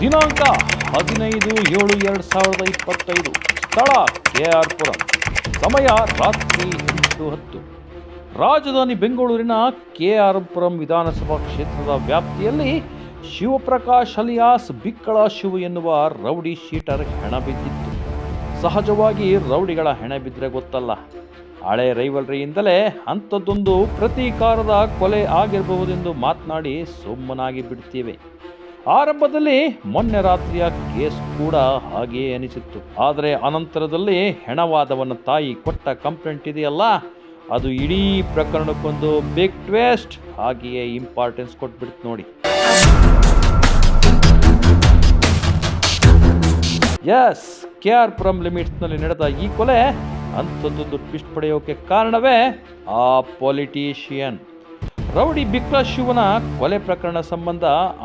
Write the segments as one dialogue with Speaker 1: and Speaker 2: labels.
Speaker 1: ದಿನಾಂಕ ಹದಿನೈದು ಏಳು ಎರಡು ಸಾವಿರದ ಇಪ್ಪತ್ತೈದು. ಸ್ಥಳ ಕೆ ಆರ್ ಪುರಂ ಸಮಯ ರಾತ್ರಿ ಎಂಟು ಹತ್ತು. ರಾಜಧಾನಿ ಬೆಂಗಳೂರಿನ ಕೆ ಆರ್ ಪುರಂ ವಿಧಾನಸಭಾ ಕ್ಷೇತ್ರದ ವ್ಯಾಪ್ತಿಯಲ್ಲಿ ಶಿವಪ್ರಕಾಶ್ ಅಲಿಯಾಸ್ ಬಿಕ್ಕಳ ಶಿವ ಎನ್ನುವ ರೌಡಿ ಶೀಟರ್ ಹೆಣ ಬಿದ್ದಿತ್ತು. ಸಹಜವಾಗಿ ರೌಡಿಗಳ ಹೆಣ ಬಿದ್ದರೆ ಗೊತ್ತಲ್ಲ. ಹಳೆ ರೈವಲ್ರಿಯಿಂದಲೇ ಅಂಥದ್ದೊಂದು ಪ್ರತೀಕಾರದ ಕೊಲೆ ಆಗಿರಬಹುದೆಂದು ಮಾತನಾಡಿ ಸುಮ್ಮನಾಗಿ ಬಿಡ್ತೀವಿ. ಆರಂಭದಲ್ಲಿ ಮೊನ್ನೆ ರಾತ್ರಿಯ ಕೇಸ್ ಕೂಡ ಹಾಗೆಯೇ ಅನಿಸಿತ್ತು. ಆದರೆ ಅನಂತರದಲ್ಲಿ ಹೆಣವಾದವನ ತಾಯಿ ಕೊಟ್ಟ ಕಂಪ್ಲೇಂಟ್ ಇದೆಯಲ್ಲ? ಅದು ಇಡೀ ಪ್ರಕರಣಕ್ಕೊಂದು ಬಿಗ್ ಟ್ವೇಸ್ಟ್ ಹಾಗೆಯೇ ಇಂಪಾರ್ಟೆನ್ಸ್ ಕೊಟ್ಬಿಡ್ತು ನೋಡಿ. ಎಸ್ ಕೆ ಆರ್ ಪುರಂ ಲಿಮಿಟ್ಸ್ನಲ್ಲಿ ನಡೆದ ಈ ಕೊಲೆ ಅಂಥದ್ದೊಂದು ಟ್ವಿಸ್ಟ್ ಪಡೆಯೋಕೆ ಕಾರಣವೇ ಆ ಪೊಲಿಟಿಷಿಯನ್ ರೌಡಿ ಬಿಕ್ಲ ಶಿವನ ಕೊಲೆ ಪ್ರಕರಣ ಸಂಬಂಧ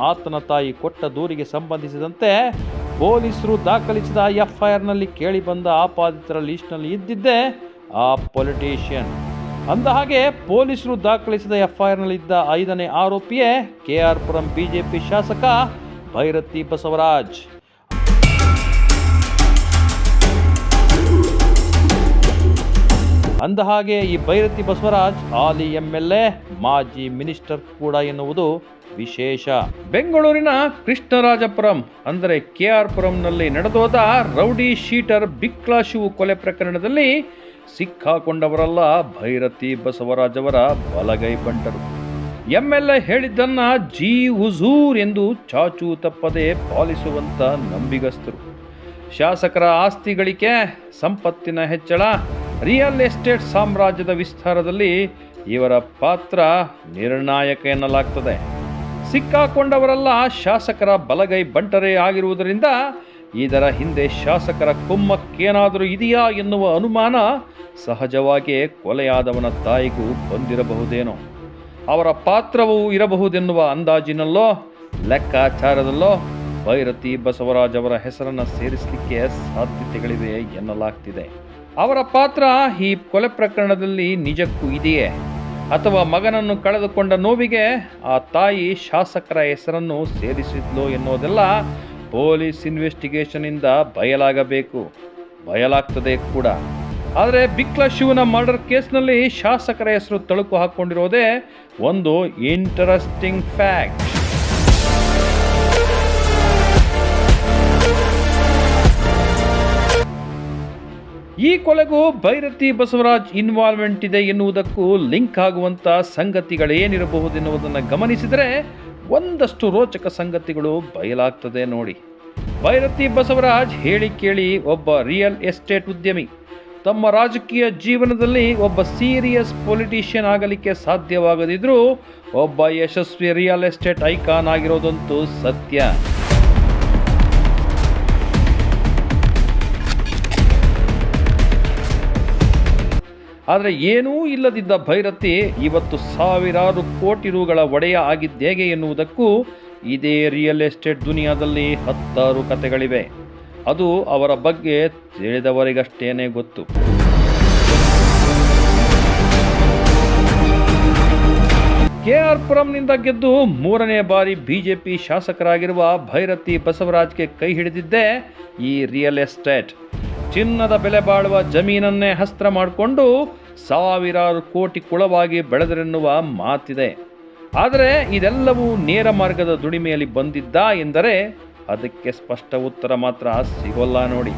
Speaker 1: ಆತನ ತಾಯಿ ಕೊಟ್ಟ ದೂರಿಗೆ ಸಂಬಂಧಿಸಿದಂತೆ ಪೊಲೀಸರು ದಾಖಲಿಸಿದ ಎಫ್ಐಆರ್ನಲ್ಲಿ ಕೇಳಿ ಬಂದ ಆಪಾದಿತರ ಲಿಸ್ಟ್ನಲ್ಲಿ ಇದ್ದಿದ್ದೆ ಆ ಪೊಲಿಟೀಷಿಯನ್. ಅಂದ ಹಾಗೆ ಪೊಲೀಸರು ದಾಖಲಿಸಿದ ಎಫ್ಐಆರ್ನಲ್ಲಿದ್ದ ಐದನೇ ಆರೋಪಿಯೇ ಕೆ ಆರ್ ಪುರಂ ಬಿಜೆಪಿ ಶಾಸಕ ಭೈರತಿ ಬಸವರಾಜ್. ಅಂದಹಾಗೆ ಈ ಭೈರತಿ ಬಸವರಾಜ್ ಹಾಲಿ ಎಂ ಎಲ್ ಎ ಮಾಜಿ ಮಿನಿಸ್ಟರ್ ಕೂಡ ಎನ್ನುವುದು ವಿಶೇಷ. ಬೆಂಗಳೂರಿನ ಕೃಷ್ಣರಾಜಪುರಂ, ಅಂದರೆ ಕೆ ಆರ್ ಪುರಂನಲ್ಲಿ ನಡೆದೋದ ರೌಡಿ ಶೀಟರ್ ಬಿಕ್ಲಾ ಶಿವು ಕೊಲೆ ಪ್ರಕರಣದಲ್ಲಿ ಸಿಕ್ಕಾಕೊಂಡವರಲ್ಲ ಭೈರತಿ ಬಸವರಾಜ್ ಅವರ ಬಲಗೈ ಬಂಟರು. ಎಂ ಎಲ್ ಎ ಹೇಳಿದ್ದನ್ನ ಜಿ ಹುಜೂರ್ ಎಂದು ಚಾಚು ತಪ್ಪದೆ ಪಾಲಿಸುವಂತ ನಂಬಿಗಸ್ತರು. ಶಾಸಕರ ಆಸ್ತಿ ಗಳಿಕೆ ಸಂಪತ್ತಿನ ಹೆಚ್ಚಳ ರಿಯಲ್ ಎಸ್ಟೇಟ್ ಸಾಮ್ರಾಜ್ಯದ ವಿಸ್ತಾರದಲ್ಲಿ ಇವರ ಪಾತ್ರ ನಿರ್ಣಾಯಕ ಎನ್ನಲಾಗ್ತದೆ. ಸಿಕ್ಕಾಕೊಂಡವರೆಲ್ಲ ಶಾಸಕರ ಬಲಗೈ ಬಂಟರೇ ಆಗಿರುವುದರಿಂದ ಇದರ ಹಿಂದೆ ಶಾಸಕರ ಕುಮ್ಮಕ್ಕೇನಾದರೂ ಇದೆಯಾ ಎನ್ನುವ ಅನುಮಾನ ಸಹಜವಾಗಿಯೇ ಕೊಲೆಯಾದವನ ತಾಯಿಗೂ ಬಂದಿರಬಹುದೇನೋ. ಅವರ ಪಾತ್ರವೂ ಇರಬಹುದೆನ್ನುವ ಅಂದಾಜಿನಲ್ಲೋ, ಲೆಕ್ಕಾಚಾರದಲ್ಲೋ, ಭೈರತಿ ಬಸವರಾಜ್ ಅವರ ಹೆಸರನ್ನು ಸೇರಿಸಲಿಕ್ಕೆ ಸಾಧ್ಯತೆಗಳಿವೆ ಎನ್ನಲಾಗ್ತಿದೆ. ಅವರ ಪಾತ್ರ ಈ ಕೊಲೆ ಪ್ರಕರಣದಲ್ಲಿ ನಿಜಕ್ಕೂ ಇದೆಯೇ? ಅಥವಾ ಮಗನನ್ನು ಕಳೆದುಕೊಂಡ ನೋವಿಗೆ ಆ ತಾಯಿ ಶಾಸಕರ ಹೆಸರನ್ನು ಸೇರಿಸಿದ್ಲು ಎನ್ನುವುದೆಲ್ಲ ಪೊಲೀಸ್ ಇನ್ವೆಸ್ಟಿಗೇಷನಿಂದ ಬಯಲಾಗಬೇಕು. ಬಯಲಾಗ್ತದೆ ಕೂಡ. ಆದರೆ ಬಿಕ್ಲ ಶಿವನ ಮರ್ಡರ್ ಕೇಸ್ನಲ್ಲಿ ಶಾಸಕರ ಹೆಸರು ತಳುಕು ಹಾಕೊಂಡಿರೋದೇ ಒಂದು ಇಂಟರೆಸ್ಟಿಂಗ್ ಫ್ಯಾಕ್ಟ್ ಈ ಕೊಲೆಗೂ ಭೈರತಿ ಬಸವರಾಜ್ ಇನ್ವಾಲ್ವ್ಮೆಂಟ್ ಇದೆ ಎನ್ನುವುದಕ್ಕೂ ಲಿಂಕ್ ಆಗುವಂಥ ಸಂಗತಿಗಳೇನಿರಬಹುದು ಎನ್ನುವುದನ್ನು ಗಮನಿಸಿದರೆ ಒಂದಷ್ಟು ರೋಚಕ ಸಂಗತಿಗಳು ಬಯಲಾಗ್ತದೆ ನೋಡಿ. ಭೈರತಿ ಬಸವರಾಜ್ ಹೇಳಿ ಕೇಳಿ ಒಬ್ಬ ರಿಯಲ್ ಎಸ್ಟೇಟ್ ಉದ್ಯಮಿ. ತಮ್ಮ ರಾಜಕೀಯ ಜೀವನದಲ್ಲಿ ಒಬ್ಬ ಸೀರಿಯಸ್ ಪೊಲಿಟಿಷಿಯನ್ ಆಗಲಿಕ್ಕೆ ಸಾಧ್ಯವಾಗದಿದ್ದರೂ ಒಬ್ಬ ಯಶಸ್ವಿ ರಿಯಲ್ ಎಸ್ಟೇಟ್ ಐಕಾನ್ ಆಗಿರೋದಂತೂ ಸತ್ಯ. ಆದರೆ ಏನೂ ಇಲ್ಲದಿದ್ದ ಭೈರತಿ ಇವತ್ತು ಸಾವಿರಾರು ಕೋಟಿ ರುಗಳ ಒಡೆಯ ಆಗಿದ್ದೇಗೆ ಎನ್ನುವುದಕ್ಕೂ ಇದೇ ರಿಯಲ್ ಎಸ್ಟೇಟ್ ದುನಿಯಾದಲ್ಲಿ ಹತ್ತಾರು ಕತೆಗಳಿವೆ ಅದು ಅವರ ಬಗ್ಗೆ ತಿಳಿದವರಿಗಷ್ಟೇನೆ ಗೊತ್ತು. ಕೆ ಆರ್ ಪುರಂನಿಂದ ಗೆದ್ದು ಮೂರನೇ ಬಾರಿ ಬಿಜೆಪಿ ಶಾಸಕರಾಗಿರುವ ಭೈರತಿ ಬಸವರಾಜ್ಗೆ ಕೈ ಹಿಡಿದಿದ್ದೇ ಈ ರಿಯಲ್ ಎಸ್ಟೇಟ್. ಚಿನ್ನದ ಬೆಲೆ ಬಾಳುವ ಜಮೀನನ್ನೇ ಹಸ್ತ್ರ ಮಾಡಿಕೊಂಡು ಸಾವಿರಾರು ಕೋಟಿ ಕುಳವಾಗಿ ಬೆಳೆದರೆನ್ನುವ ಮಾತಿದೆ. ಆದರೆ ಇದೆಲ್ಲವೂ ನೇರ ಮಾರ್ಗದ ದುಡಿಮೆಯಲ್ಲಿ ಬಂದಿದ್ದ ಎಂದರೆ ಅದಕ್ಕೆ ಸ್ಪಷ್ಟ ಉತ್ತರ ಮಾತ್ರ ಸಿಗೋಲ್ಲ ನೋಡಿ.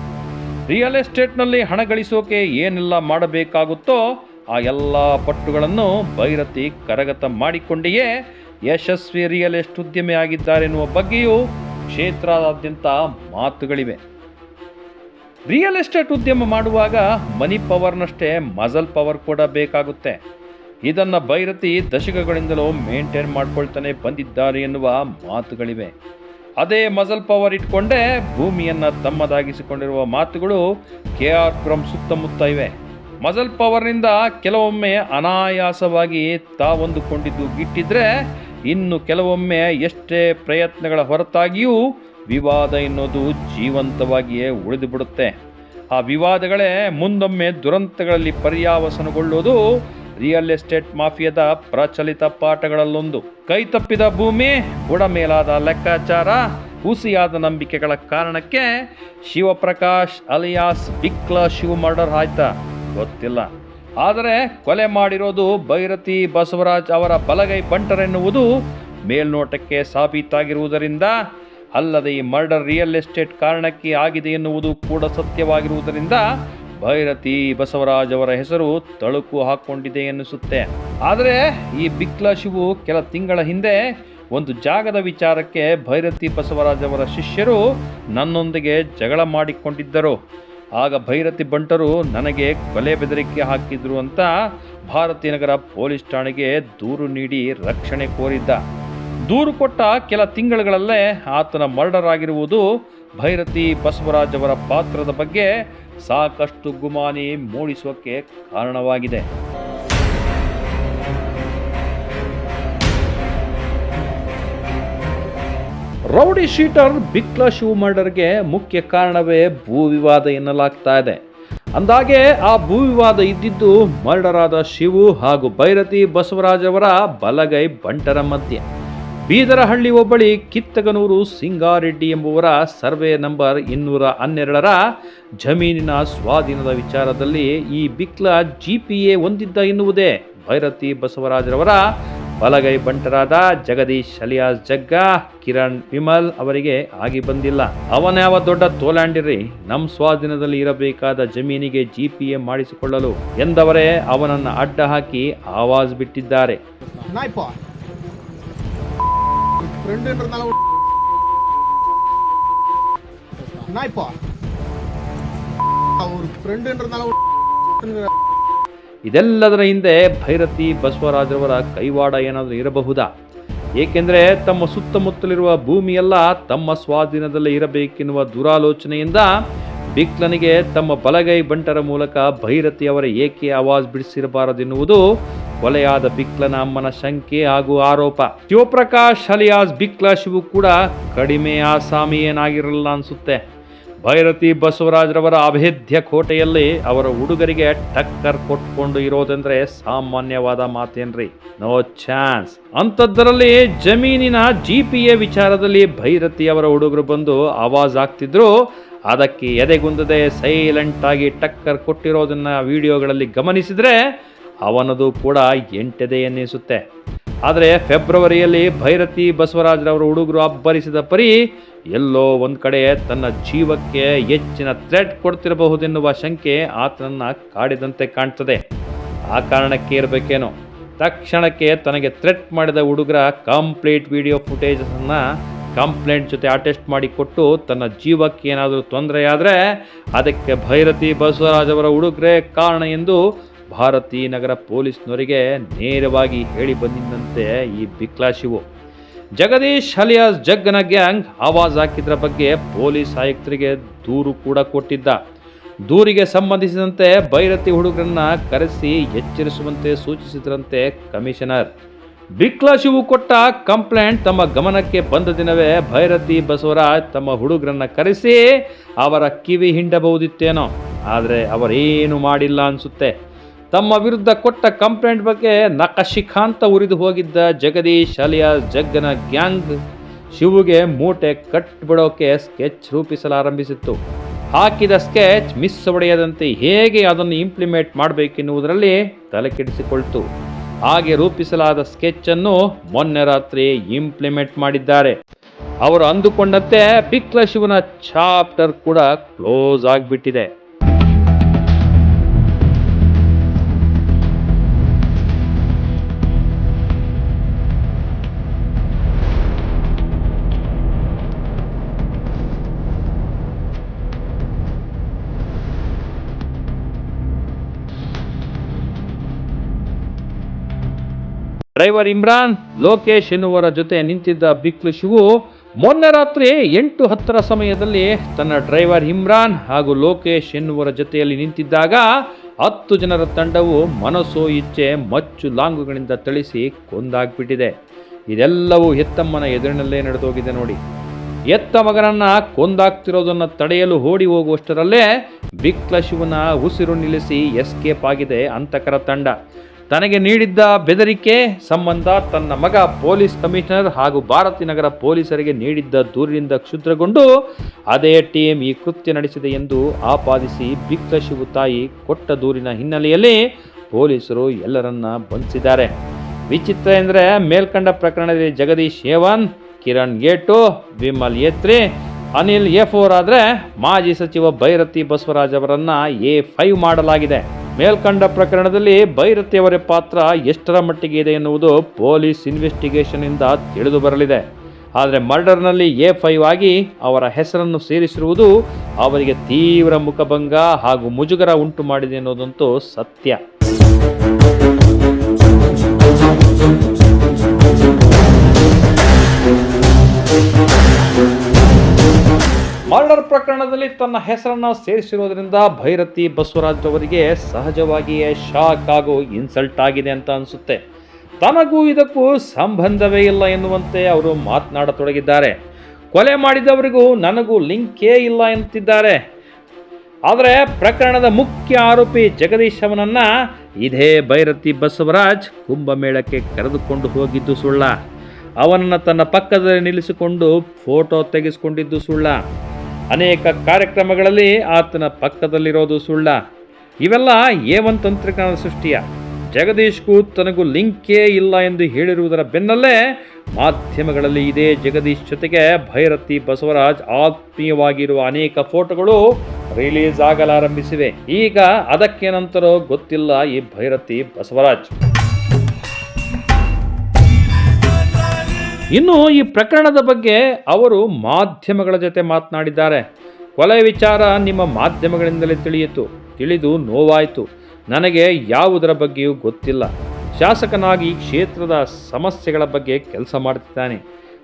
Speaker 1: ರಿಯಲ್ ಎಸ್ಟೇಟ್ನಲ್ಲಿ ಹಣ ಗಳಿಸೋಕೆ ಏನೆಲ್ಲ ಮಾಡಬೇಕಾಗುತ್ತೋ ಆ ಎಲ್ಲ ಪಟ್ಟುಗಳನ್ನು ಭೈರತಿ ಕರಗತ ಮಾಡಿಕೊಂಡಿಯೇ ಯಶಸ್ವಿ ರಿಯಲ್ ಎಸ್ಟೇಟ್ ಉದ್ಯಮಿ ಆಗಿದ್ದಾರೆನ್ನುವ ಬಗ್ಗೆಯೂ ಕ್ಷೇತ್ರದಾದ್ಯಂತ ಮಾತುಗಳಿವೆ. ರಿಯಲ್ ಎಸ್ಟೇಟ್ ಉದ್ಯಮ ಮಾಡುವಾಗ ಮನಿ ಪವರ್ನಷ್ಟೇ ಮಜಲ್ ಪವರ್ ಕೂಡ ಬೇಕಾಗುತ್ತೆ. ಇದನ್ನು ಭೈರತಿ ದಶಕಗಳಿಂದಲೂ ಮೇಂಟೈನ್ ಮಾಡ್ಕೊಳ್ತಾನೆ ಬಂದಿದ್ದಾರೆ ಎನ್ನುವ ಮಾತುಗಳಿವೆ. ಅದೇ ಮಜಲ್ ಪವರ್ ಇಟ್ಕೊಂಡೇ ಭೂಮಿಯನ್ನು ತಮ್ಮದಾಗಿಸಿಕೊಂಡಿರುವ ಮಾತುಗಳು ಕೆ ಆರ್ ಪುರಂ ಸುತ್ತಮುತ್ತ ಇವೆ. ಮಜಲ್ ಪವರ್ನಿಂದ ಕೆಲವೊಮ್ಮೆ ಅನಾಯಾಸವಾಗಿ ತಾವೊಂದುಕೊಂಡಿದ್ದು ಗಿಟ್ಟಿದ್ರೆ ಇನ್ನು ಕೆಲವೊಮ್ಮೆ ಎಷ್ಟೇ ಪ್ರಯತ್ನಗಳ ಹೊರತಾಗಿಯೂ ವಿವಾದ ಎನ್ನುವುದು ಜೀವಂತವಾಗಿಯೇ ಉಳಿದು ಬಿಡುತ್ತೆ ಆ ವಿವಾದಗಳೇ ಮುಂದೊಮ್ಮೆ ದುರಂತಗಳಲ್ಲಿ ಪರ್ಯಾವಸನಗೊಳ್ಳುವುದು ರಿಯಲ್ ಎಸ್ಟೇಟ್ ಮಾಫಿಯಾದ ಪ್ರಚಲಿತ ಪಾಠಗಳಲ್ಲೊಂದು. ಕೈತಪ್ಪಿದ ಭೂಮಿ, ಬುಡಮೇಲಾದ ಲೆಕ್ಕಾಚಾರ, ಹುಸಿಯಾದ ನಂಬಿಕೆಗಳ ಕಾರಣಕ್ಕೆ ಶಿವಪ್ರಕಾಶ್ ಅಲಿಯಾಸ್ ಬಿಕ್ಲ ಶಿವ ಮರ್ಡರ್ ಆಯ್ತಾ. ಗೊತ್ತಿಲ್ಲ. ಆದರೆ ಕೊಲೆ ಮಾಡಿರೋದು ಭೈರತಿ ಬಸವರಾಜ್ ಅವರ ಬಲಗೈ ಬಂಟರೆನ್ನುವುದು ಮೇಲ್ನೋಟಕ್ಕೆ ಸಾಬೀತಾಗಿರುವುದರಿಂದ ಅಲ್ಲದೆ ಈ ಮರ್ಡರ್ ರಿಯಲ್ ಎಸ್ಟೇಟ್ ಕಾರಣಕ್ಕೆ ಆಗಿದೆ ಎನ್ನುವುದು ಕೂಡ ಸತ್ಯವಾಗಿರುವುದರಿಂದ ಭೈರತಿ ಬಸವರಾಜ್ ಅವರ ಹೆಸರು ತಳುಕು ಹಾಕೊಂಡಿದೆ ಎನ್ನಿಸುತ್ತೆ. ಆದರೆ ಈ ಬಿಕ್ಲ ಶಿವು ಕೆಲ ತಿಂಗಳ ಹಿಂದೆ ಒಂದು ಜಾಗದ ವಿಚಾರಕ್ಕೆ ಭೈರತಿ ಬಸವರಾಜ್ ಅವರ ಶಿಷ್ಯರು ನನ್ನೊಂದಿಗೆ ಜಗಳ ಮಾಡಿಕೊಂಡಿದ್ದರು. ಆಗ ಭೈರತಿ ಬಂಟರು ನನಗೆ ಕೊಲೆ ಬೆದರಿಕೆ ಹಾಕಿದ್ರು ಅಂತ ಭಾರತೀನಗರ ಪೊಲೀಸ್ ಠಾಣೆಗೆ ದೂರು ನೀಡಿ ರಕ್ಷಣೆ ಕೋರಿದ್ದ. ದೂರು ಕೊಟ್ಟ ಕೆಲ ತಿಂಗಳುಗಳಲ್ಲೇ ಆತನ ಮರ್ಡರ್ ಆಗಿರುವುದು ಭೈರತಿ ಬಸವರಾಜ್ ಅವರ ಪಾತ್ರದ ಬಗ್ಗೆ ಸಾಕಷ್ಟು ಗುಮಾನಿ ಮೂಡಿಸುವಕ್ಕೆ ಕಾರಣವಾಗಿದೆ. ರೌಡಿ ಶೀಟರ್ ಬಿಕ್ಲ ಶಿವ ಮರ್ಡರ್ಗೆ ಮುಖ್ಯ ಕಾರಣವೇ ಭೂ ವಿವಾದ ಎನ್ನಲಾಗ್ತಾ ಇದೆ. ಅಂದಾಗೆ ಆ ಭೂ ವಿವಾದ ಇದ್ದಿದ್ದು ಮರ್ಡರ್ ಆದ ಶಿವು ಹಾಗೂ ಭೈರತಿ ಬಸವರಾಜ್ ಅವರ ಬಲಗೈ ಬಂಟರ ಮಧ್ಯೆ. ಬೀದರಹಳ್ಳಿ ಹೋಬಳಿ ಕಿತ್ತಗನೂರು ಸಿಂಗಾರೆಡ್ಡಿ ಎಂಬುವರ ಸರ್ವೆ ನಂಬರ್ ಇನ್ನೂರ ಹನ್ನೆರಡರ ಜಮೀನಿನ ಸ್ವಾಧೀನದ ವಿಚಾರದಲ್ಲಿ ಈ ಬಿಕ್ಲ ಜಿ ಪಿ ಎ ಹೊಂದಿದ್ದ ಎನ್ನುವುದೇ ಭೈರತಿ ಬಸವರಾಜರವರ ಬಲಗೈ ಬಂಟರಾದ ಜಗದೀಶ್ ಅಲಿಯಾಸ್ ಜಗ್ಗ, ಕಿರಣ್ ವಿಮಲ್ ಅವರಿಗೆ ಆಗಿ ಬಂದಿಲ್ಲ. ಅವನ್ಯಾವ ದೊಡ್ಡ ತೋಲಾಂಡಿರಿ ನಮ್ಮ ಸ್ವಾಧೀನದಲ್ಲಿ ಇರಬೇಕಾದ ಜಮೀನಿಗೆ ಜಿ ಪಿ ಎ ಮಾಡಿಸಿಕೊಳ್ಳಲು ಎಂದವರೇ ಅವನನ್ನು ಅಡ್ಡ ಹಾಕಿ ಆವಾಜ್ ಬಿಟ್ಟಿದ್ದಾರೆ.
Speaker 2: ಫ್ರೆಂಡ್ ಫ್ರೆಂಡ್
Speaker 1: ಇದೆಲ್ಲದರ ಹಿಂದೆ ಭೈರತಿ ಬಸವರಾಜರವರ ಕೈವಾಡ ಏನಾದರೂ ಇರಬಹುದಾ? ಏಕೆಂದರೆ ತಮ್ಮ ಸುತ್ತಮುತ್ತಲಿರುವ ಭೂಮಿಯೆಲ್ಲ ತಮ್ಮ ಸ್ವಾಧೀನದಲ್ಲಿ ಇರಬೇಕೆನ್ನುವ ದುರಾಲೋಚನೆಯಿಂದ ಬಿಕ್ಲನಿಗೆ ತಮ್ಮ ಬಲಗೈ ಬಂಟರ ಮೂಲಕ ಭೈರತಿ ಅವರ ಏಕೆ ಆವಾಜ್ ಬಿಡಿಸಿರಬಾರದೆನ್ನುವುದು ಕೊಲೆಯಾದ ಬಿಕ್ಲನ ಅಮ್ಮನ ಶಂಕೆ ಹಾಗೂ ಆರೋಪ. ಶಿವಪ್ರಕಾಶ್ ಅಲಿಯಾಸ್ ಬಿಕ್ಲ ಶಿವು ಕೂಡ ಕಡಿಮೆ ಆಸಾಮಿ ಏನಾಗಿರಲಿಲ್ಲ ಅನ್ಸುತ್ತೆ. ಭೈರತಿ ಬಸವರಾಜ್ರವರ ಅಭೇದ್ಯ ಕೋಟೆಯಲ್ಲಿ ಅವರ ಹುಡುಗರಿಗೆ ಟಕ್ಕರ್ ಕೊಟ್ಕೊಂಡು ಇರೋದಂದ್ರೆ ಸಾಮಾನ್ಯವಾದ ಮಾತೇನ್ರಿ. No chance. ಅಂಥದ್ದರಲ್ಲಿ ಜಮೀನಿನ ಜಿ ಪಿ ಎ ವಿಚಾರದಲ್ಲಿ ಭೈರತಿ ಅವರ ಹುಡುಗರು ಬಂದು ಆವಾಜ್ ಆಗ್ತಿದ್ರು ಅದಕ್ಕೆ ಎದೆಗುಂದದೆ ಸೈಲೆಂಟ್ ಆಗಿ ಟಕ್ಕರ್ ಕೊಟ್ಟಿರೋದನ್ನ ವಿಡಿಯೋಗಳಲ್ಲಿ ಗಮನಿಸಿದ್ರೆ ಅವನದು ಕೂಡ ಎಂಟೆದೆ ಎನ್ನಿಸುತ್ತೆ. ಆದರೆ ಫೆಬ್ರವರಿಯಲ್ಲಿ ಭೈರತಿ ಬಸವರಾಜ್ರವರು ಹುಡುಗರು ಅಬ್ಬರಿಸಿದ ಪರಿ ಎಲ್ಲೋ ಒಂದು ಕಡೆ ತನ್ನ ಜೀವಕ್ಕೆ ಹೆಚ್ಚಿನ ಥ್ರೆಟ್ ಕೊಡ್ತಿರಬಹುದೆನ್ನುವ ಶಂಕೆ ಆತನನ್ನು ಕಾಡಿದಂತೆ ಕಾಣ್ತದೆ. ಆ ಕಾರಣಕ್ಕೆ ಇರಬೇಕೇನೋ. ತಕ್ಷಣಕ್ಕೆ ತನಗೆ ಥ್ರೆಟ್ ಮಾಡಿದ ಹುಡುಗರ ಕಂಪ್ಲೀಟ್ ವಿಡಿಯೋ ಫುಟೇಜನ್ನು ಕಂಪ್ಲೇಂಟ್ ಜೊತೆ ಅಟೆಸ್ಟ್ ಮಾಡಿ ಕೊಟ್ಟು ತನ್ನ ಜೀವಕ್ಕೆ ಏನಾದರೂ ತೊಂದರೆಯಾದರೆ ಅದಕ್ಕೆ ಭೈರತಿ ಬಸವರಾಜ್ ಅವರ ಹುಡುಗರೇ ಕಾರಣ ಎಂದು ಭಾರತಿ ನಗರ ಪೊಲೀಸ್ನವರಿಗೆ ನೇರವಾಗಿ ಹೇಳಿ ಬಂದಿದ್ದಂತೆ ಈ ಬಿಕ್ಲಾ ಶಿವು ಜಗದೀಶ್ ಅಲಿಯಾಸ್ ಜಗ್ಗನ ಗ್ಯಾಂಗ್ ಆವಾಜ್ ಹಾಕಿದ್ರ ಬಗ್ಗೆ ಪೊಲೀಸ್ ಆಯುಕ್ತರಿಗೆ ದೂರು ಕೂಡ ಕೊಟ್ಟಿದ್ದ. ದೂರಿಗೆ ಸಂಬಂಧಿಸಿದಂತೆ ಭೈರತಿ ಹುಡುಗರನ್ನ ಕರೆಸಿ ಎಚ್ಚರಿಸುವಂತೆ ಸೂಚಿಸಿದ್ರಂತೆ ಕಮಿಷನರ್. ಬಿಕ್ಲಾ ಶಿವು ಕೊಟ್ಟ ಕಂಪ್ಲೇಂಟ್ ತಮ್ಮ ಗಮನಕ್ಕೆ ಬಂದ ದಿನವೇ ಭೈರತಿ ಬಸವರಾಜ್ ತಮ್ಮ ಹುಡುಗರನ್ನ ಕರೆಸಿ ಅವರ ಕಿವಿ ಹಿಂಡಬಹುದಿತ್ತೇನೋ. ಆದರೆ ಅವರೇನು ಮಾಡಿಲ್ಲ ಅನ್ಸುತ್ತೆ. ತಮ್ಮ ವಿರುದ್ಧ ಕೊಟ್ಟ ಕಂಪ್ಲೇಂಟ್ ಬಗ್ಗೆ ನಕಶಿಖಾಂತ ಉರಿದು ಹೋಗಿದ್ದ ಜಗದೀಶ್ ಅಲಿಯ ಜಗ್ಗನ ಗ್ಯಾಂಗ್ ಶಿವುಗೆ ಮೂಟೆ ಕಟ್ಬಿಡೋಕೆ ಸ್ಕೆಚ್ ರೂಪಿಸಲಾರಂಭಿಸಿತ್ತು. ಹಾಕಿದ ಸ್ಕೆಚ್ ಮಿಸ್ ಒಡೆಯದಂತೆ ಹೇಗೆ ಅದನ್ನು ಇಂಪ್ಲಿಮೆಂಟ್ ಮಾಡಬೇಕೆನ್ನುವುದರಲ್ಲಿ ತಲೆ ಕೆಡಿಸಿಕೊಳ್ತು. ಹಾಗೆ ರೂಪಿಸಲಾದ ಸ್ಕೆಚ್ ಅನ್ನು ಮೊನ್ನೆ ರಾತ್ರಿ ಇಂಪ್ಲಿಮೆಂಟ್ ಮಾಡಿದ್ದಾರೆ. ಅವರು ಅಂದುಕೊಂಡಂತೆ ಪಿಕ್ಲ ಶಿವನ ಚಾಪ್ಟರ್ ಕೂಡ ಕ್ಲೋಸ್ ಆಗಿಬಿಟ್ಟಿದೆ. ಡ್ರೈವರ್ ಇಮ್ರಾನ್, ಲೋಕೇಶ್ ಎನ್ನುವರ ಜೊತೆ ನಿಂತಿದ್ದ ಬಿಕ್ಲು ಶಿವು ಮೊನ್ನೆ ರಾತ್ರಿ ಎಂಟು ಹತ್ತರ ಸಮಯದಲ್ಲಿ ತನ್ನ ಡ್ರೈವರ್ ಇಮ್ರಾನ್ ಹಾಗೂ ಲೋಕೇಶ್ ಎನ್ನುವರ ಜೊತೆಯಲ್ಲಿ ನಿಂತಿದ್ದಾಗ ಹತ್ತು ಜನರ ತಂಡವು ಮನಸ್ಸೋ ಇಚ್ಛೆ ಮಚ್ಚು ಲಾಂಗುಗಳಿಂದ ತಳಿಸಿ ಕೊಂದಾಗ್ಬಿಟ್ಟಿದೆ. ಇದೆಲ್ಲವೂ ಹೆತ್ತಮ್ಮನ ಎದುರಿನಲ್ಲೇ ನಡೆದೋಗಿದೆ ನೋಡಿ. ಎತ್ತ ಮಗನನ್ನು ಕೊಂದಾಗ್ತಿರೋದನ್ನು ತಡೆಯಲು ಓಡಿ ಹೋಗುವಷ್ಟರಲ್ಲೇ ಬಿಕ್ಲ ಶಿವನ ಉಸಿರು ನಿಲ್ಲಿಸಿ ಎಸ್ಕೇಪ್ ಆಗಿದೆ ಅಂತಕರ ತಂಡ. ತನಗೆ ನೀಡಿದ್ದ ಬೆದರಿಕೆ ಸಂಬಂಧ ತನ್ನ ಮಗ ಪೊಲೀಸ್ ಕಮಿಷನರ್ ಹಾಗೂ ಭಾರತಿ ನಗರ ಪೊಲೀಸರಿಗೆ ನೀಡಿದ್ದ ದೂರಿನಿಂದ ಕ್ಷುದ್ರಗೊಂಡು ಅದೇ ಟೀಮ್ ಈ ಕೃತ್ಯ ನಡೆಸಿದೆ ಎಂದು ಆಪಾದಿಸಿ ಬಿಕ್ಕ ಶಿವು ತಾಯಿ ಕೊಟ್ಟ ದೂರಿನ ಹಿನ್ನೆಲೆಯಲ್ಲಿ ಪೊಲೀಸರು ಎಲ್ಲರನ್ನ ಬಂಧಿಸಿದ್ದಾರೆ. ವಿಚಿತ್ರ ಎಂದರೆ ಮೇಲ್ಕಂಡ ಪ್ರಕರಣದಲ್ಲಿ Jagadish A one Kiran gate, Vimal A three Anil A four ಆದರೆ ಮಾಜಿ ಸಚಿವ ಭೈರತಿ ಬಸವರಾಜ್ ಅವರನ್ನು ಎ ಫೈವ್ ಮಾಡಲಾಗಿದೆ. ಮೇಲ್ಕಂಡ ಪ್ರಕರಣದಲ್ಲಿ ಭೈರತಿಯವರ ಪಾತ್ರ ಎಷ್ಟರ ಮಟ್ಟಿಗೆ ಇದೆ ಎನ್ನುವುದು ಪೊಲೀಸ್ ಇನ್ವೆಸ್ಟಿಗೇಷನ್ ಇಂದ ತಿಳಿದು ಬರಲಿದೆ. ಆದರೆ ಮರ್ಡರ್ನಲ್ಲಿ ಎ ಫೈವ್ ಆಗಿ ಅವರ ಹೆಸರನ್ನು ಸೇರಿಸಿರುವುದು ಅವರಿಗೆ ತೀವ್ರ ಮುಖಭಂಗ ಹಾಗೂ ಮುಜುಗರ ಉಂಟು ಮಾಡಿದೆ ಅನ್ನೋದಂತೂ ಸತ್ಯ. ಮರ್ಡರ್ ಪ್ರಕರಣದಲ್ಲಿ ತನ್ನ ಹೆಸರನ್ನು ಸೇರಿಸಿರೋದ್ರಿಂದ ಭೈರತಿ ಬಸವರಾಜ್ ಅವರಿಗೆ ಸಹಜವಾಗಿಯೇ ಶಾಕ್ ಹಾಗೂ ಇನ್ಸಲ್ಟ್ ಆಗಿದೆ ಅಂತ ಅನಿಸುತ್ತೆ. ತನಗೂ ಇದಕ್ಕೂ ಸಂಬಂಧವೇ ಇಲ್ಲ ಎನ್ನುವಂತೆ ಅವರು ಮಾತನಾಡತೊಡಗಿದ್ದಾರೆ. ಕೊಲೆ ಮಾಡಿದವರಿಗೂ ನನಗೂ ಲಿಂಕೇ ಇಲ್ಲ ಎಂತಿದ್ದಾರೆ. ಆದರೆ ಪ್ರಕರಣದ ಮುಖ್ಯ ಆರೋಪಿ ಜಗದೀಶ್ ಅವನನ್ನು ಇದೇ ಭೈರತಿ ಬಸವರಾಜ್ ಕುಂಭಮೇಳಕ್ಕೆ ಕರೆದುಕೊಂಡು ಹೋಗಿದ್ದು ಸುಳ್ಳ. ಅವನನ್ನು ತನ್ನ ಪಕ್ಕದಲ್ಲಿ ನಿಲ್ಲಿಸಿಕೊಂಡು ಫೋಟೋ ತೆಗೆಸಿಕೊಂಡಿದ್ದು ಸುಳ್ಳ. ಅನೇಕ ಕಾರ್ಯಕ್ರಮಗಳಲ್ಲಿ ಆತನ ಪಕ್ಕದಲ್ಲಿರೋದು ಸುಳ್ಳ. ಇವೆಲ್ಲ ಏವನ್ ತಂತ್ರಜ್ಞಾನ ಸೃಷ್ಟಿಯ. ಜಗದೀಶ್ಗೂ ತನಗೂ ಲಿಂಕೇ ಇಲ್ಲ ಎಂದು ಹೇಳಿರುವುದರ ಬೆನ್ನಲ್ಲೇ ಮಾಧ್ಯಮಗಳಲ್ಲಿ ಇದೇ ಜಗದೀಶ್ ಜೊತೆಗೆ ಭೈರತಿ ಬಸವರಾಜ್ ಆತ್ಮೀಯವಾಗಿರುವ ಅನೇಕ ಫೋಟೋಗಳು ರಿಲೀಸ್ ಆಗಲಾರಂಭಿಸಿವೆ. ಈಗ ಅದಕ್ಕೇನಂತರೋ ಗೊತ್ತಿಲ್ಲ ಈ ಭೈರತಿ ಬಸವರಾಜ್. ಇನ್ನು ಈ ಪ್ರಕರಣದ ಬಗ್ಗೆ ಅವರು ಮಾಧ್ಯಮಗಳ ಜೊತೆ ಮಾತನಾಡಿದ್ದಾರೆ. ಕೊಲೆ ವಿಚಾರ ನಿಮ್ಮ ಮಾಧ್ಯಮಗಳಿಂದಲೇ ತಿಳಿಯಿತು. ತಿಳಿದು ನೋವಾಯಿತು. ನನಗೆ ಯಾವುದರ ಬಗ್ಗೆಯೂ ಗೊತ್ತಿಲ್ಲ. ಶಾಸಕನಾಗಿ ಕ್ಷೇತ್ರದ ಸಮಸ್ಯೆಗಳ ಬಗ್ಗೆ ಕೆಲಸ ಮಾಡ್ತಿದ್ದಾನೆ.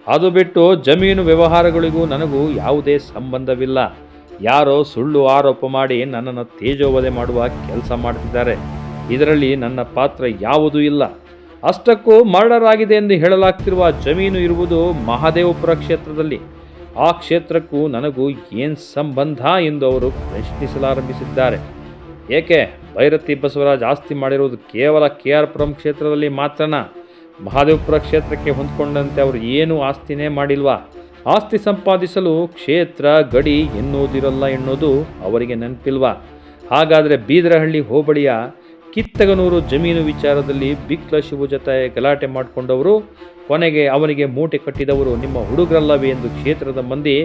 Speaker 1: ಅದು ಬಿಟ್ಟು ಜಮೀನು ವ್ಯವಹಾರಗಳಿಗೂ ನನಗೂ ಯಾವುದೇ ಸಂಬಂಧವಿಲ್ಲ. ಯಾರೋ ಸುಳ್ಳು ಆರೋಪ ಮಾಡಿ ನನ್ನನ್ನು ತೇಜೋವಧೆ ಮಾಡುವ ಕೆಲಸ ಮಾಡ್ತಿದ್ದಾರೆ. ಇದರಲ್ಲಿ ನನ್ನ ಪಾತ್ರ ಯಾವುದೂ ಇಲ್ಲ. ಅಷ್ಟಕ್ಕೂ ಮರ್ಡರ್ ಆಗಿದೆ ಎಂದು ಹೇಳಲಾಗ್ತಿರುವ ಜಮೀನು ಇರುವುದು ಮಹಾದೇವಪುರ ಕ್ಷೇತ್ರದಲ್ಲಿ. ಆ ಕ್ಷೇತ್ರಕ್ಕೂ ನನಗೂ ಏನು ಸಂಬಂಧ ಎಂದು ಅವರು ಪ್ರಶ್ನಿಸಲಾರಂಭಿಸಿದ್ದಾರೆ. ಏಕೆ? ಭೈರತಿ ಬಸವರಾಜ್ ಆಸ್ತಿ ಮಾಡಿರುವುದು ಕೇವಲ ಕೆ ಆರ್ ಪುರಂ ಕ್ಷೇತ್ರದಲ್ಲಿ ಮಾತ್ರನಾ? ಮಹಾದೇವಪುರ ಕ್ಷೇತ್ರಕ್ಕೆ ಹೊಂದ್ಕೊಂಡಂತೆ ಅವರು ಏನೂ ಆಸ್ತಿನೇ ಮಾಡಿಲ್ವಾ? ಆಸ್ತಿ ಸಂಪಾದಿಸಲು ಕ್ಷೇತ್ರ, ಗಡಿ ಎನ್ನುವುದಿರಲ್ಲ ಎನ್ನುವುದು ಅವರಿಗೆ ನೆನಪಿಲ್ವಾ? ಹಾಗಾದರೆ ಬೀದರಹಳ್ಳಿ ಹೋಬಳಿಯ ಕಿತ್ತಗನೂರು ಜಮೀನು ವಿಚಾರದಲ್ಲಿ ಬಿಕ್ಲ ಶಿವು ಜೊತೆ ಗಲಾಟೆ ಮಾಡಿಕೊಂಡವರು, ಕೊನೆಗೆ ಅವನಿಗೆ ಮೂಟೆ ಕಟ್ಟಿದವರು ನಿಮ್ಮ ಹುಡುಗರಲ್ಲವೇ ಎಂದು ಕ್ಷೇತ್ರದ ಮಂದಿ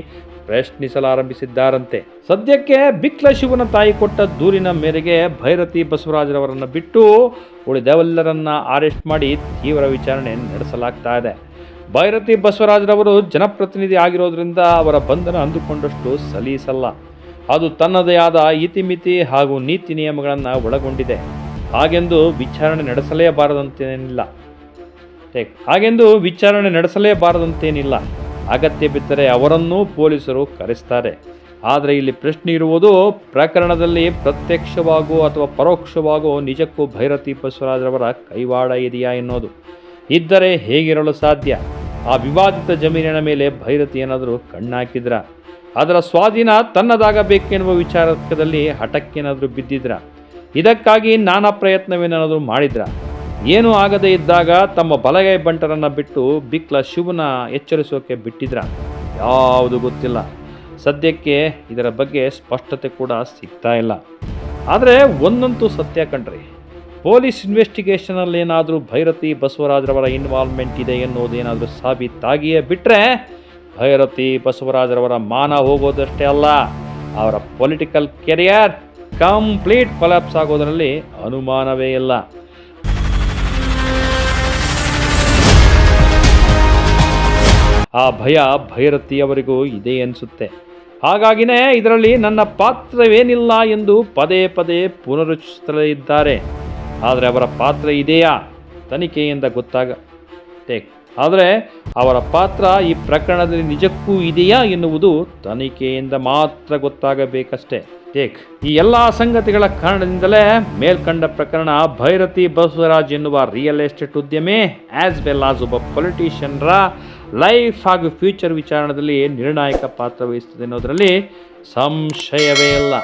Speaker 1: ಪ್ರಶ್ನಿಸಲಾರಂಭಿಸಿದ್ದಾರಂತೆ. ಸದ್ಯಕ್ಕೆ ಬಿಕ್ಲ ಶಿವನ ತಾಯಿ ಕೊಟ್ಟ ದೂರಿನ ಮೇರೆಗೆ ಭೈರತಿ ಬಸವರಾಜರವರನ್ನು ಬಿಟ್ಟು ಉಳಿದವೆಲ್ಲರನ್ನ ಅರೆಸ್ಟ್ ಮಾಡಿ ತೀವ್ರ ವಿಚಾರಣೆ ನಡೆಸಲಾಗ್ತಾ ಇದೆ. ಭೈರತಿ ಬಸವರಾಜರವರು ಜನಪ್ರತಿನಿಧಿ ಆಗಿರೋದ್ರಿಂದ ಅವರ ಬಂಧನ ಅಂದುಕೊಂಡಷ್ಟು ಸಲೀಸಲ್ಲ. ಅದು ತನ್ನದೇ ಆದ ಇತಿಮಿತಿ ಹಾಗೂ ನೀತಿ ನಿಯಮಗಳನ್ನು ಒಳಗೊಂಡಿದೆ. ಹಾಗೆಂದು ವಿಚಾರಣೆ ನಡೆಸಲೇಬಾರದಂತೇನಿಲ್ಲ. ಟೇಕ್. ಹಾಗೆಂದು ವಿಚಾರಣೆ ನಡೆಸಲೇಬಾರದಂತೇನಿಲ್ಲ. ಅಗತ್ಯ ಬಿದ್ದರೆ ಅವರನ್ನೂ ಪೊಲೀಸರು ಕರೆಸ್ತಾರೆ. ಆದರೆ ಇಲ್ಲಿ ಪ್ರಶ್ನೆ ಇರುವುದು, ಪ್ರಕರಣದಲ್ಲಿ ಪ್ರತ್ಯಕ್ಷವಾಗೋ ಅಥವಾ ಪರೋಕ್ಷವಾಗೋ ನಿಜಕ್ಕೂ ಭೈರತಿ ಬಸವರಾಜರವರ ಕೈವಾಡ ಇದೆಯಾ ಎನ್ನೋದು ಇದ್ದರೆ ಹೇಗಿರಲು ಸಾಧ್ಯ? ಆ ವಿವಾದಿತ ಜಮೀನಿನ ಮೇಲೆ ಭೈರತಿ ಏನಾದರೂ ಕಣ್ಣಾಕಿದ್ರ? ಅದರ ಸ್ವಾಧೀನ ತನ್ನದಾಗಬೇಕೆನ್ನುವ ವಿಚಾರದಲ್ಲಿ ಹಠಕ್ಕೇನಾದರೂ ಬಿದ್ದಿದ್ರ? ಇದಕ್ಕಾಗಿ ನಾನಾ ಪ್ರಯತ್ನವೇನಾದರೂ ಮಾಡಿದ್ರ? ಏನೂ ಆಗದೇ ಇದ್ದಾಗ ತಮ್ಮ ಬಲಗೈ ಬಂಟರನ್ನು ಬಿಟ್ಟು ಬಿಕ್ಲ ಶಿವನ ಎಚ್ಚರಿಸೋಕೆ ಬಿಟ್ಟಿದ್ರ? ಯಾವುದು ಗೊತ್ತಿಲ್ಲ. ಸದ್ಯಕ್ಕೆ ಇದರ ಬಗ್ಗೆ ಸ್ಪಷ್ಟತೆ ಕೂಡ ಸಿಗ್ತಾ ಇಲ್ಲ. ಆದರೆ ಒಂದಂತೂ ಸತ್ಯ ಕಣ್ರಿ. ಪೊಲೀಸ್ ಇನ್ವೆಸ್ಟಿಗೇಷನಲ್ಲಿ ಏನಾದರೂ ಭೈರತಿ ಬಸವರಾಜರವರ ಇನ್ವಾಲ್ವ್ಮೆಂಟ್ ಇದೆ ಎನ್ನುವುದೇನಾದರೂ ಸಾಬೀತಾಗಿಯೇ ಬಿಟ್ಟರೆ ಭೈರತಿ ಬಸವರಾಜರವರ ಮಾನ ಹೋಗೋದಷ್ಟೇ ಅಲ್ಲ. ಅವರ ಪೊಲಿಟಿಕಲ್ ಕೆರಿಯರ್ ಕಂಪ್ಲೀಟ್ ಕೊಲಾಪ್ಸ್ ಆಗೋದರಲ್ಲಿ ಅನುಮಾನವೇ ಇಲ್ಲ. ಆ ಭಯ ಭೈರತಿಯವರಿಗೂ ಇದೆ ಅನಿಸುತ್ತೆ ಹಾಗಾಗಿನೇ ಇದರಲ್ಲಿ ನನ್ನ ಪಾತ್ರವೇನಿಲ್ಲ ಎಂದು ಪದೇ ಪದೇ ಪುನರುಚ್ಚಿಸುತ್ತಲೇ ಇದ್ದಾರೆ. ಆದರೆ ಅವರ ಪಾತ್ರ ಇದೆಯಾ? ತನಿಖೆಯಿಂದ ಗೊತ್ತಾಗ ಟೇಕ್ ಆದರೆ ಅವರ ಪಾತ್ರ ಈ ಪ್ರಕರಣದಲ್ಲಿ ನಿಜಕ್ಕೂ ಇದೆಯಾ ಎನ್ನುವುದು ತನಿಖೆಯಿಂದ ಮಾತ್ರ ಗೊತ್ತಾಗಬೇಕಷ್ಟೇ. ಟೇಕ್. ಈ ಎಲ್ಲ ಸಂಗತಿಗಳ ಕಾರಣದಿಂದಲೇ ಮೇಲ್ಕಂಡ ಪ್ರಕರಣ ಭೈರತಿ ಬಸವರಾಜ್ ಎನ್ನುವ ರಿಯಲ್ ಎಸ್ಟೇಟ್ ಉದ್ಯಮಿ ಆಸ್ ವೆಲ್ ಆಸ್ ಒಬ್ಬ ಪೊಲಿಟಿಷಿಯನ್ರ ಲೈಫ್ ಹಾಗೂ ಫ್ಯೂಚರ್ ವಿಚಾರಣದಲ್ಲಿ ನಿರ್ಣಾಯಕ ಪಾತ್ರ ವಹಿಸುತ್ತದೆ ಅನ್ನೋದರಲ್ಲಿ ಸಂಶಯವೇ ಇಲ್ಲ.